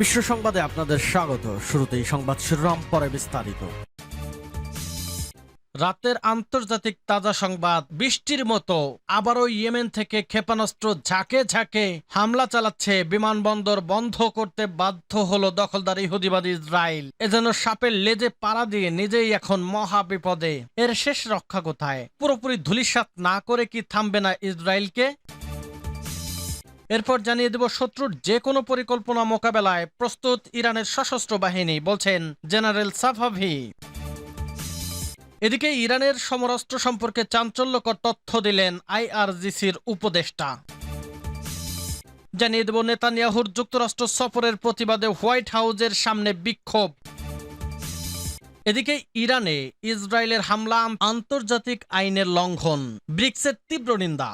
বিশ্ব সংবাদে আপনাদের স্বাগত। শুরুতেই সংবাদ শিরোনাম, পরে বিস্তারিত। রাতের আন্তর্জাতিক তাজা সংবাদ, বৃষ্টির মতো। আবারও ইয়েমেন থেকে ক্ষেপণাস্ত্র ঝাঁকে ঝাঁকে হামলা চালাচ্ছে বিমানবন্দর, বন্ধ করতে বাধ্য হলো দখলদার ইহুদিবাদী ইসরায়েল। এজন্য সাপের লেজে পাড়া দিয়ে নিজেই এখন মহা বিপদে। এর শেষ রক্ষা কোথায়? পুরোপুরি ধুলিসাৎ না করে কি থামবে না ইসরায়েলকে? এরপর জানিয়ে দেব শত্রুর যে কোনো পরিকল্পনা মোকাবেলায় প্রস্তুত ইরানের সশস্ত্র বাহিনী, বলছেন জেনারেল সাফাভি এদিকে ইরানের সমরাস্ত্র সম্পর্কে চাঞ্চল্যকর তথ্য দিলেন আইআরজিসির উপদেষ্টা। জানিয়ে দেব নেতানিয়াহুর যুক্তরাষ্ট্র সফরের প্রতিবাদে হোয়াইট হাউজের সামনে বিক্ষোভ। এদিকে ইরানে ইসরায়েলের হামলা, আন্তর্জাতিক আইনের লঙ্ঘন, ব্রিক্সের তীব্র নিন্দা।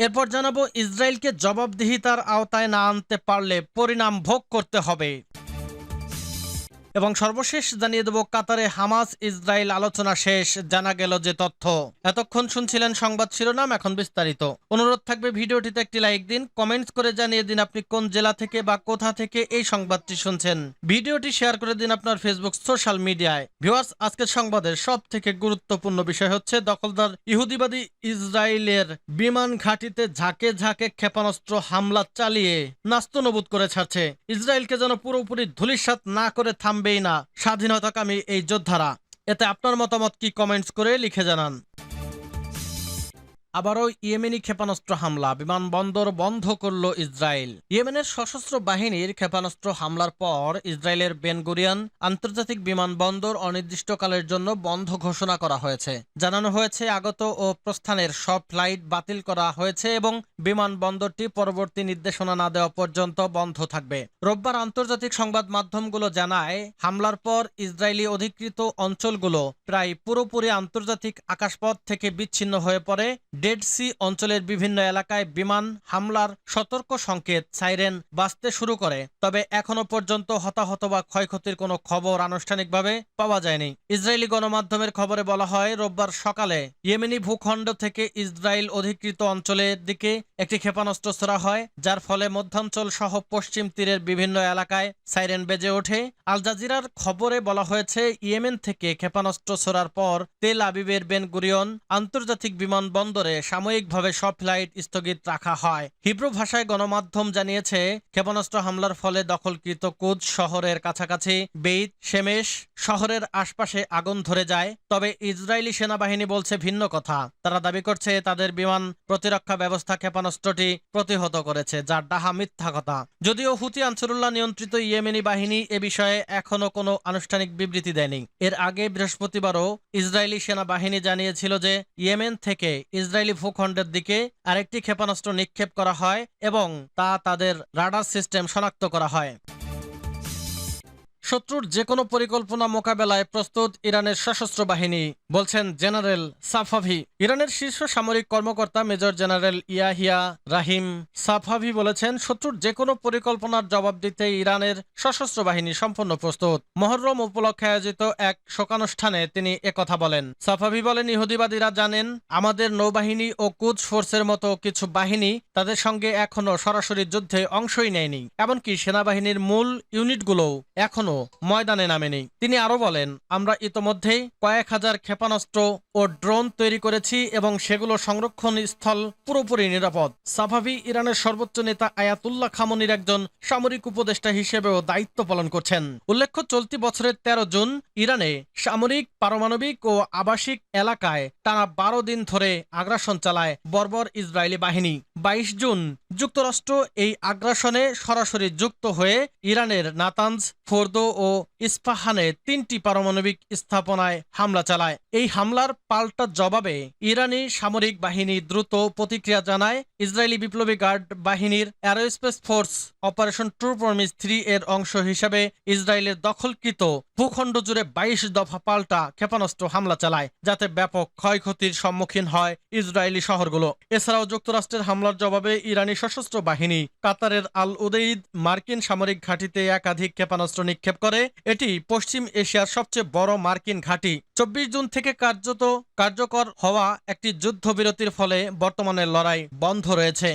এরপর জানাব ইসরায়েলকে জবাবদিহিতার আওতায় না আনতে পারলে পরিণাম ভোগ করতে হবে। এবং সর্বশেষ জানিয়ে দেব, কাতারে হামাস ইসরায়েল আলোচনা শেষ, জানা গেল যে তথ্য। এতক্ষণ শুনছিলেন সংবাদ শিরোনাম, এখন বিস্তারিত। অনুরোধ থাকবে ভিডিওটিতে একটি লাইক দিন, কমেন্টস করে জানিয়ে দিন আপনি কোন জেলা থেকে বা কোথা থেকে এই সংবাদটি শুনছেন। ভিডিওটি শেয়ার করে দিন আপনার ফেসবুক সোশ্যাল মিডিয়ায়। ভিউয়ার্স, আজকের সংবাদের সব থেকে গুরুত্বপূর্ণ বিষয় হচ্ছে, দখলদার ইহুদিবাদী ইসরায়েলের বিমান ঘাঁটিতে ঝাঁকে ঝাঁকে ক্ষেপণাস্ত্র হামলা চালিয়ে নাস্তনবুদ করে ছাড়ছে। ইসরায়েলকে যেন পুরোপুরি ধূলিসাৎ না করে থামবেই না। স্বাধীনতাকামী এই যোদ্ধারা। এতে আপনার মতামত কি কমেন্টস করে লিখে জানান। আবারও ইয়েমেনি ক্ষেপণাস্ত্র হামলা। বিমানবন্দর বন্ধ করল ইসরায়েল। ইয়েমেনের সশস্ত্র বাহিনীর ক্ষেপণাস্ত্র হামলার পর ইসরায়েলের বেনগুরিয়ান আন্তর্জাতিক বিমানবন্দর অনির্দিষ্টকালের জন্য বন্ধ ঘোষণা করা হয়েছে। জানানো হয়েছে, আগত ও প্রস্থানের সব ফ্লাইট বাতিল করা হয়েছে এবং বিমানবন্দরটি পরবর্তী নির্দেশনা না দেওয়া পর্যন্ত বন্ধ থাকবে। রোববার আন্তর্জাতিক সংবাদ মাধ্যমগুলো জানায়, হামলার পর ইসরায়েলি অধিকৃত অঞ্চলগুলো প্রায় পুরোপুরি আন্তর্জাতিক আকাশপথ থেকে বিচ্ছিন্ন হয়ে পড়ে। ডেড সি অঞ্চলের বিভিন্ন এলাকায় বিমান হামলার সতর্ক সংকেত সাইরেন বাজতে শুরু করে, তবে এখনও পর্যন্ত হতাহত বা ক্ষয়ক্ষতির কোনো খবর আনুষ্ঠানিকভাবে পাওয়া যায়নি। ইসরায়েলি গণমাধ্যমের খবরে বলা হয়, রোববার সকালে ইয়েমেনি ভূখণ্ড থেকে ইসরায়েল অধিকৃত অঞ্চলের দিকে একটি ক্ষেপণাস্ত্র ছোড়া হয়, যার ফলে মধ্যাঞ্চল সহ পশ্চিম তীরের বিভিন্ন এলাকায় সাইরেন বেজে ওঠে। আল জাজিরার খবরে বলা হয়েছে, ইয়েমেন থেকে ক্ষেপণাস্ত্র ছোড়ার পর তেল আবিবের বেন গুরিয়ন আন্তর্জাতিক বিমানবন্দরে সাময়িকভাবে সব ফ্লাইট স্থগিত রাখা হয়। হিব্রু ভাষায় গণমাধ্যম জানিয়েছে, ক্ষেপণাস্ত্র হামলার ফলে দখলকৃত কুদ শহরের কাছাকাছি বেইত, শেমেশ শহরের আশপাশে আগুন ধরে যায়, তবে ইসরায়েলি সেনাবাহিনী বলছে ভিন্ন কথা। তারা দাবি করছে, তাদের বিমান প্রতিরক্ষা ব্যবস্থা ক্ষেপণাস্ত্রটি প্রতিহত করেছে, যার ডাহা মিথ্যা কথা। যদিও হুতি আনসারুল্লাহ নিয়ন্ত্রিত ইয়েমেনি বাহিনী এ বিষয়ে এখনও কোনো আনুষ্ঠানিক বিবৃতি দেয়নি। এর আগে বৃহস্পতিবারও ইসরায়েলি সেনাবাহিনী জানিয়েছিল যে, ইয়েমেন থেকে ইসরায়েলি ভূখণ্ডের দিকে আরেকটি ক্ষেপণাস্ত্র নিক্ষেপ করা হয় এবং তা তাদের রাডার সিস্টেম শনাক্ত করা হয়। শত্রুর যে কোনো পরিকল্পনা মোকাবেলায় প্রস্তুত ইরানের সশস্ত্র বাহিনী, বলছেন জেনারেল সাফাভি। ইরানের শীর্ষ সামরিক কর্মকর্তা major general Yahya Rahim Safavi বলেছেন, শত্রুর যে কোনো পরিকল্পনার জবাব দিতে ইরানের সশস্ত্র বাহিনী সম্পূর্ণ প্রস্তুত। মহরম উপলক্ষে আয়োজিত এক শোকানুষ্ঠানে তিনি একথা বলেন। সাফাভি বলেন, ইহুদিবাদীরা জানেন, আমাদের নৌবাহিনী ও কুচ ফোর্সের মতো কিছু বাহিনী তাদের সঙ্গে এখনও সরাসরি যুদ্ধে অংশই নেয়নি। এমনকি সেনাবাহিনীর মূল ইউনিটগুলোও এখনও ময়দানে নামেনি। তিনি আরও বলেন, আমরা ইতোমধ্যেই কয়েক হাজার ক্ষেপণাস্ত্র ও ড্রোন তৈরি করেছি এবং সেগুলো সংরক্ষণ স্থল পুরোপুরি নিরাপদ। সাফাভি ইরানের সর্বোচ্চ নেতা আয়াতুল্লাহ খামনির একজন সামরিক উপদেষ্টা হিসেবেও দায়িত্ব পালন করছেন। উল্লেখ্য, চলতি বছরের তেরো জুন ইরানে সামরিক, পারমাণবিক ও আবাসিক এলাকায় তারা বারো দিন ধরে আগ্রাসন চালায় বর্বর ইসরায়েলি বাহিনী। বাইশ জুন যুক্তরাষ্ট্র এই আগ্রাসনে সরাসরি যুক্ত হয়ে ইরানের নাতানজ, ফোর্দো ও ইস্পাহানে তিনটি পারমাণবিক স্থাপনায় হামলা চালায়। এই হামলার পাল্টা জবাবে ইরানি সামরিক বাহিনী দ্রুত প্রতিক্রিয়া জানায়। ইসরায়েলি বিপ্লবী গার্ড বাহিনীর aerospace force operation true promise three এর অংশ হিসেবে ইসরায়েলের দখলকৃত ভূখণ্ড জুড়ে বাইশ দফা পাল্টা ক্ষেপণাস্ত্র হামলা চালায়, যাতে ব্যাপক ক্ষয়ক্ষতির সম্মুখীন হয় ইসরায়েলি শহরগুলো। এছাড়াও যুক্তরাষ্ট্রের হামলার জবাবে ইরানি সশস্ত্র বাহিনী কাতারের আল উদেইদ মার্কিন সামরিক ঘাঁটিতে একাধিক ক্ষেপণাস্ত্র নিক্ষেপ করে, এটি পশ্চিম এশিয়ার সবচেয়ে বড় মার্কিন ঘাঁটি। চব্বিশ জুন থেকে কার্যত কার্যকর হওয়া একটি যুদ্ধবিরতির ফলে বর্তমানে লড়াই বন্ধ রয়েছে।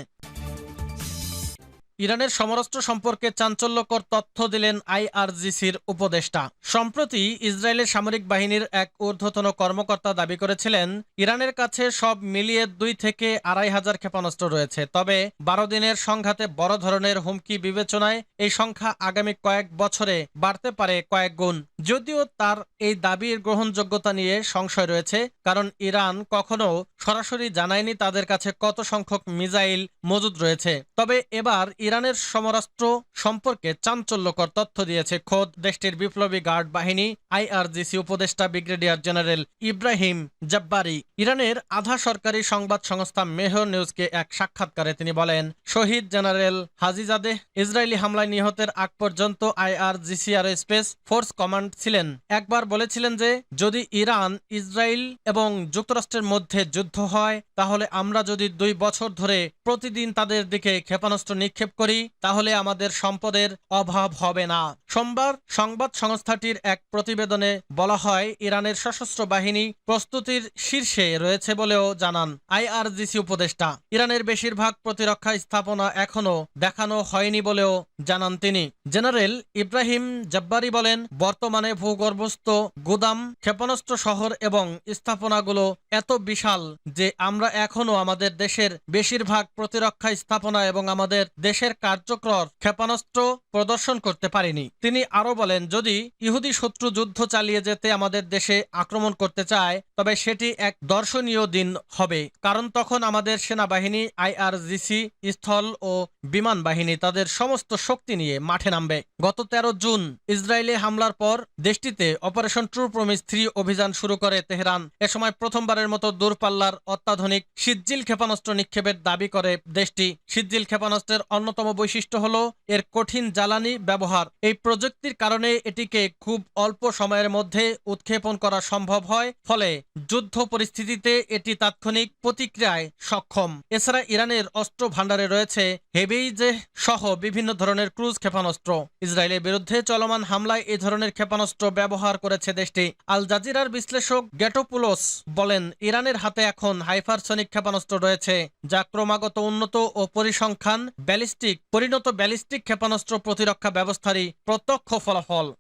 ইরানের সমরাস্ত্র সম্পর্কে চাঞ্চল্যকর তথ্য দিলেন আইআরজিসির উপদেষ্টা। সম্প্রতি ইসরায়েলের সামরিক বাহিনীর এক ঊর্ধ্বতন কর্মকর্তা দাবি করেছিলেন, ইরানের কাছে সব মিলিয়ে দুই থেকে আড়াই হাজার ক্ষেপণাস্ত্র রয়েছে। তবে বারো দিনের সংঘাতে বড় ধরনের হুমকি বিবেচনায় এই সংখ্যা আগামী কয়েক বছরে বাড়তে পারে কয়েক গুণ। যদিও তার এই দাবির গ্রহণযোগ্যতা নিয়ে সংশয় রয়েছে, কারণ ইরান কখনো সরাসরি জানায়নি তাদের কাছে কত সংখ্যক মিসাইল মজুদ রয়েছে। তবে এবার ইরানের সমরাস্ত্র সম্পর্কে চাঞ্চল্যকর তথ্য দিয়েছে খোদ দেশটির বিপ্লবী গার্ড বাহিনী, আইআরজিসি উপদেষ্টা ব্রিগেডিয়ার জেনারেল ইব্রাহিম জব্বারি। ইরানের আধা সরকারি সংবাদ সংস্থা মেহর নিউজকে এক সাক্ষাৎকারে তিনি বলেন, শহীদ জেনারেল হাজিজাদে ইসরায়েলি হামলায় নিহতের আগ পর্যন্ত IRGC aerospace force command ছিলেন। একবার বলেছিলেন যে, যদি ইরান, ইসরায়েল এবং যুক্তরাষ্ট্রের মধ্যে যুদ্ধ হয়, তাহলে আমরা যদি দুই বছর ধরে প্রতিদিন তাদের দিকে ক্ষেপণাস্ত্র নিক্ষেপ করি, তাহলে আমাদের সম্পদের অভাব হবে না। সোমবার সংবাদ সংস্থাটির এক প্রতিবেদনে বলা হয়, ইরানের সশস্ত্র বাহিনী প্রস্তুতির শীর্ষে রয়েছে বলেও জানান আইআরজিসি উপদেষ্টা। ইরানের বেশিরভাগ প্রতিরক্ষা স্থাপনা এখনও দেখানো হয়নি বলেও জানান তিনি। জেনারেল ইব্রাহিম জব্বারি বলেন, বর্তমানে ভূগর্ভস্থ গুদাম, ক্ষেপণাস্ত্র শহর এবং স্থাপনাগুলো এত বিশাল যে আমরা এখনও আমাদের দেশের বেশিরভাগ প্রতিরক্ষা স্থাপনা এবং আমাদের দেশের কার্যকর ক্ষেপণাস্ত্র প্রদর্শন করতে পারিনি। তিনি আরও বলেন, যদি ইহুদি শত্রু যুদ্ধ চালিয়ে যেতে আমাদের দেশে আক্রমণ করতে চায়, তবে সেটি এক দর্শনীয় দিন হবে, কারণ তখন আমাদের সেনাবাহিনী, আইআরজিসি স্থল ও বিমান বাহিনী তাদের সমস্ত শক্তি নিয়ে মাঠে নামবে। গত তেরো জুন ইসরায়েলে হামলার পর দেশটিতে অপারেশন ট্রু প্রমিস থ্রি অভিযান শুরু করে তেহরান। এ সময় প্রথমবারের মতো দূরপাল্লার অত্যাধুনিক সিজ্জিল ক্ষেপণাস্ত্র নিক্ষেপের দাবি করে দেশটি। সিজ্জিল ক্ষেপণাস্ত্রের অন্যতম বৈশিষ্ট্য হল এর কঠিন জ্বালানি ব্যবহার। এই প্রযুক্তির কারণে এটিকে খুব অল্প সময়ের মধ্যে উৎক্ষেপণ করা সম্ভব হয়, ফলে যুদ্ধ পরিস্থিতিতে এটি তাৎক্ষণিক প্রতিক্রিয়ায় সক্ষম। এছাড়া ইরানের অস্ত্র ভাণ্ডারে রয়েছে হেবেইজে সহ বিভিন্ন ধরনের ক্রুজ ক্ষেপণাস্ত্র। ইসরায়েলের বিরুদ্ধে চলমান হামলায় এ ধরনের ক্ষেপণাস্ত্র ব্যবহার করেছে দেশটি। আল জাজিরার বিশ্লেষক গ্যাটোপুলোস বলেন, ইরানের হাতে এখন হাইপারসনিক ক্ষেপণাস্ত্র রয়েছে, যা ক্রমাগত উন্নত ও পরিসংখ্যান, ব্যালিস্টিক, পরিণত ব্যালিস্টিক ক্ষেপণাস্ত্র প্রতিরক্ষা ব্যবস্থারই প্রত্যক্ষ ফলাফল।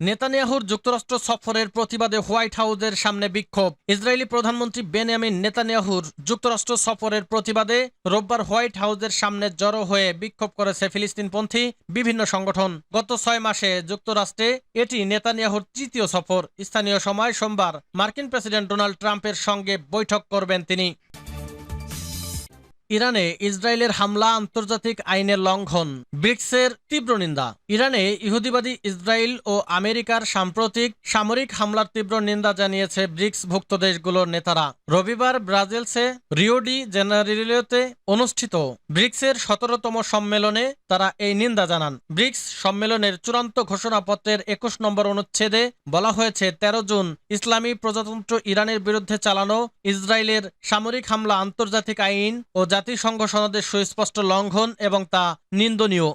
নেতানিয়াহুর যুক্তরাষ্ট্র সফরের প্রতিবাদে হোয়াইট হাউসের সামনে বিক্ষোভ। ইসরায়েলি প্রধানমন্ত্রী বেনিয়ামিন নেতানিয়াহুর যুক্তরাষ্ট্র সফরের প্রতিবাদে রোববার হোয়াইট হাউসের সামনে জড়ো হয়ে বিক্ষোভ করেছে ফিলিস্তিনপন্থী বিভিন্ন সংগঠন। গত ছয় মাসে যুক্তরাষ্ট্রে এটি নেতানিয়াহুর তৃতীয় সফর। স্থানীয় সময় সোমবার মার্কিন প্রেসিডেন্ট ডোনাল্ড ট্রাম্পের সঙ্গে বৈঠক করবেন তিনি। ইরানে ইসরায়েলের হামলা আন্তর্জাতিক আইনের লঙ্ঘন, ব্রিক্সের তীব্র নিন্দা। ইরানে ইহুদিবাদী ইসরায়েল ও আমেরিকার সাম্প্রতিক সামরিক হামলার তীব্র নিন্দা জানিয়েছে ব্রিক্সভুক্ত দেশগুলোর নেতারা। রবিবার ব্রাজিলসে রিওডি জেনারেলিওতে অনুষ্ঠিত ব্রিক্সের সতেরোতম সম্মেলনে তারা এই নিন্দা জানান। ব্রিক্স সম্মেলনের চূড়ান্ত ঘোষণাপত্রের একুশ নম্বর অনুচ্ছেদে বলা হয়েছে ১৩ জুন ইসলামী প্রজাতন্ত্র ইরানের বিরুদ্ধে চালানো ইসরায়েলের সামরিক হামলা আন্তর্জাতিক আইন ও জাতিসংঘ সনদের সুস্পষ্ট লঙ্ঘন এবং তা নিন্দনীয়।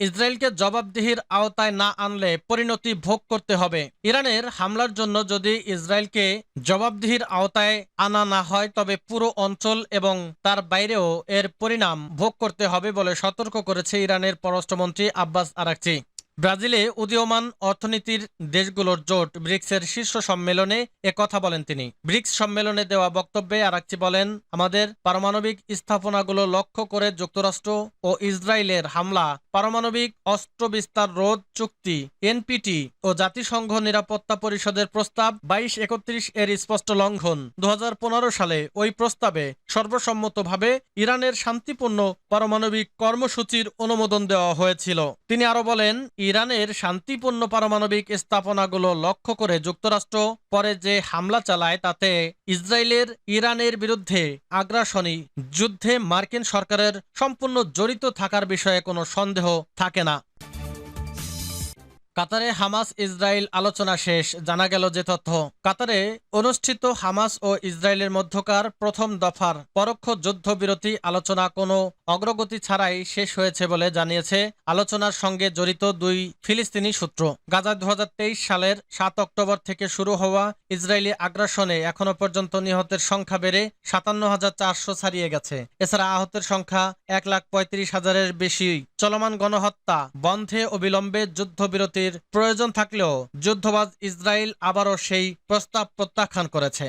ইসরায়েলকে জবাবদিহির আওতায় না আনলে পরিণতি ভোগ করতে হবে। ইরানের হামলার জন্য যদি ইসরায়েলকে জবাবদিহির আওতায় আনা না হয়, তবে পুরো অঞ্চল এবং তার বাইরেও এর পরিণাম ভোগ করতে হবে বলে সতর্ক করেছে ইরানের পররাষ্ট্রমন্ত্রী আব্বাস আরাকচি। ব্রাজিলে উদীয়মান অর্থনীতির দেশগুলোর জোট ব্রিক্সের শীর্ষ সম্মেলনে কথা বলেন তিনি। ব্রিক্স সম্মেলনে দেওয়া বক্তব্যে আরাকচি বলেন, আমাদের পারমাণবিক স্থাপনাগুলো লক্ষ্য করে যুক্তরাষ্ট্র ও ইসরায়েলের হামলা, পারমাণবিক অস্ত্র বিস্তার রোধ চুক্তি, এনপিটি ও জাতিসংঘ নিরাপত্তা পরিষদের প্রস্তাব বাইশ একত্রিশ এর স্পষ্ট লঙ্ঘন দু হাজার পনেরো সালে ওই প্রস্তাবে সর্বসম্মতভাবে ইরানের শান্তিপূর্ণ পারমাণবিক কর্মসূচির অনুমোদন দেওয়া হয়েছিল। তিনি আরও বলেন ইরানের শান্তিপূর্ণ পারমাণবিক স্থাপনাগুলো লক্ষ্য করে যুক্তরাষ্ট্র পরে যে হামলা চালায় তাতে ইসরায়েলের ইরানের বিরুদ্ধে আগ্রাসনী যুদ্ধে মার্কিন সরকারের সম্পূর্ণ জড়িত থাকার বিষয়ে কোনো সন্দেহ থাকে না। কাতারে হামাস ইসরায়েল আলোচনা শেষ, জানা গেল যে তথ্য। কাতারে অনুষ্ঠিত হামাস ও ইসরায়েলের মধ্যকার প্রথম দফার পরোক্ষ যুদ্ধবিরতি আলোচনা কোনো অগ্রগতি ছাড়াই শেষ হয়েছে বলে জানিয়েছে আলোচনার সঙ্গে জড়িত দুই ফিলিস্তিনি সূত্র। গাজা দু সালের সাত অক্টোবর থেকে শুরু হওয়া ইসরায়েলি আগ্রাসনে এখনও পর্যন্ত নিহতের সংখ্যা বেড়ে সাতান্ন হাজার চারশো ছাড়িয়ে গেছে। এছাড়া আহতের সংখ্যা এক লাখ পঁয়ত্রিশ হাজারের বেশি। চলমান গণহত্যা বন্ধে অবিলম্বে প্রয়োজন থাকলেও যুদ্ধবাজ ইসরায়েল আবারও সেই প্রস্তাব প্রত্যাখ্যান করেছে।